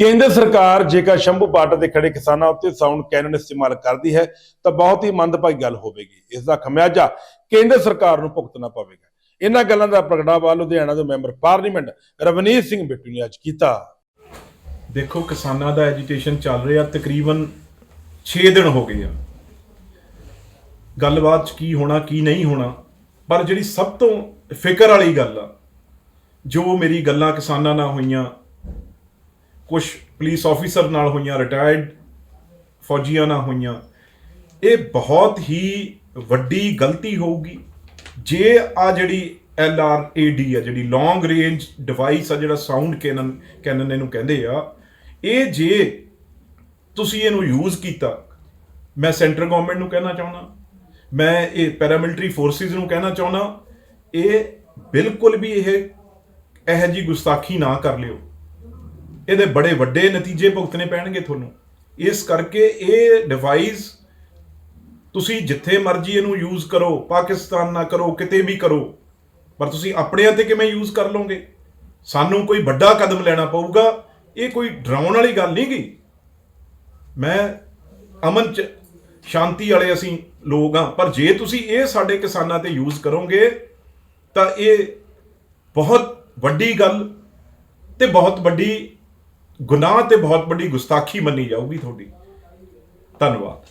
ਕੇਂਦਰ ਸਰਕਾਰ ਜੇਕਰ ਸ਼ੰਭੂ ਬਾਰਡਰ ਦੇ ਖੜੇ ਕਿਸਾਨਾਂ ਉੱਤੇ ਸਾਊਂਡ ਕੈਨਨ ਇਸਤੇਮਾਲ ਕਰਦੀ ਹੈ, ਤਾਂ ਬਹੁਤ ਹੀ ਮੰਦਭਾਗੀ ਗੱਲ ਹੋਵੇਗੀ। ਇਸ ਦਾ ਖਮਿਆਜਾ ਕੇਂਦਰ ਸਰਕਾਰ ਨੂੰ ਭੁਗਤਣਾ ਪਵੇਗਾ। ਇਹਨਾਂ ਗੱਲਾਂ ਦਾ ਪ੍ਰਗਟਾਵਾ ਲੁਧਿਆਣਾ ਦੇ ਮੈਂਬਰ ਪਾਰਲੀਮੈਂਟ ਰਵਨੀਤ ਸਿੰਘ ਬਿੱਟੂ ਨੇ ਅੱਜ ਕੀਤਾ। ਦੇਖੋ, ਕਿਸਾਨਾਂ ਦਾ ਐਜੀਟੇਸ਼ਨ ਚੱਲ ਰਿਹਾ ਤਕਰੀਬਨ 6 ਦਿਨ ਹੋ ਗਏ ਆ। ਗੱਲਬਾਤ 'ਚ ਕੀ ਹੋਣਾ, ਕੀ ਨਹੀਂ ਹੋਣਾ, ਪਰ ਜਿਹੜੀ ਸਭ ਤੋਂ ਫਿਕਰ ਵਾਲੀ ਗੱਲ ਆ, ਜੋ ਮੇਰੀ ਗੱਲਾਂ ਕਿਸਾਨਾਂ ਨਾਲ ਹੋਈਆਂ ਕੁਝ ਪੁਲਿਸ ਆਫੀਸਰ ਨਾਲ ਹੋਈਆਂ ਰਿਟਾਇਰਡ ਫੌਜੀਆਂ ਨਾਲ ਹੋਈਆਂ, ਇਹ ਬਹੁਤ ਹੀ ਵੱਡੀ ਗਲਤੀ ਹੋਊਗੀ। ਜੇ ਆ ਜਿਹੜੀ ਐਲ ਆਰ ਏ ਡੀ ਆ, ਜਿਹੜੀ ਲੌਂਗ ਰੇਂਜ ਡਿਵਾਈਸ ਆ, ਜਿਹੜਾ ਸਾਊਂਡ ਕੈਨਨ ਕੈਨਨ ਇਹਨੂੰ ਕਹਿੰਦੇ ਆ, ਇਹ ਜੇ ਤੁਸੀਂ ਇਹਨੂੰ ਯੂਜ਼ ਕੀਤਾ, ਮੈਂ ਸੈਂਟਰ ਗਵਰਨਮੈਂਟ ਨੂੰ ਕਹਿਣਾ ਚਾਹੁੰਦਾ, ਮੈਂ ਇਹ ਪੈਰਾਮਿਲਟਰੀ ਫੋਰਸਿਸ ਨੂੰ ਕਹਿਣਾ ਚਾਹੁੰਦਾ, ਇਹ ਬਿਲਕੁਲ ਵੀ ਇਹ ਇਹੋ ਜੀ ਗੁਸਤਾਖੀ ਨਾ ਕਰ ਲਿਓ। ਇਹਦੇ ਬੜੇ ਵੱਡੇ ਨਤੀਜੇ ਭੁਗਤਣੇ ਪੈਣਗੇ ਤੁਹਾਨੂੰ। ਇਸ ਕਰਕੇ ਇਹ ਡਿਵਾਈਸ ਤੁਸੀਂ ਜਿੱਥੇ ਮਰਜ਼ੀ ਇਹਨੂੰ ਯੂਜ਼ ਕਰੋ, ਪਾਕਿਸਤਾਨ ਨਾ ਕਰੋ, ਕਿਤੇ ਵੀ ਕਰੋ, ਪਰ ਤੁਸੀਂ ਆਪਣਿਆਂ ਤੇ ਕਿਵੇਂ ਯੂਜ਼ ਕਰ ਲਓਗੇ? ਸਾਨੂੰ ਕੋਈ ਵੱਡਾ ਕਦਮ ਲੈਣਾ ਪਊਗਾ, ਇਹ ਕੋਈ ਡਰਾਉਣ ਵਾਲੀ ਗੱਲ ਨਹੀਂ ਗਈ ਮੈਂ ਅਮਨ ਚ ਸ਼ਾਂਤੀ ਵਾਲੇ ਅਸੀਂ ਲੋਕ ਆ ਪਰ ਜੇ ਤੁਸੀਂ ਇਹ ਸਾਡੇ ਕਿਸਾਨਾਂ ਤੇ ਯੂਜ਼ ਕਰੋਗੇ, ਤਾਂ ਇਹ ਬਹੁਤ ਵੱਡੀ ਗੱਲ ਤੇ ਬਹੁਤ ਵੱਡੀ ਗੁਨਾਹ ਤੇ ਬਹੁਤ ਵੱਡੀ ਗੁਸਤਾਖੀ ਮੰਨੀ ਜਾਊਗੀ ਤੁਹਾਡੀ। ਧੰਨਵਾਦ।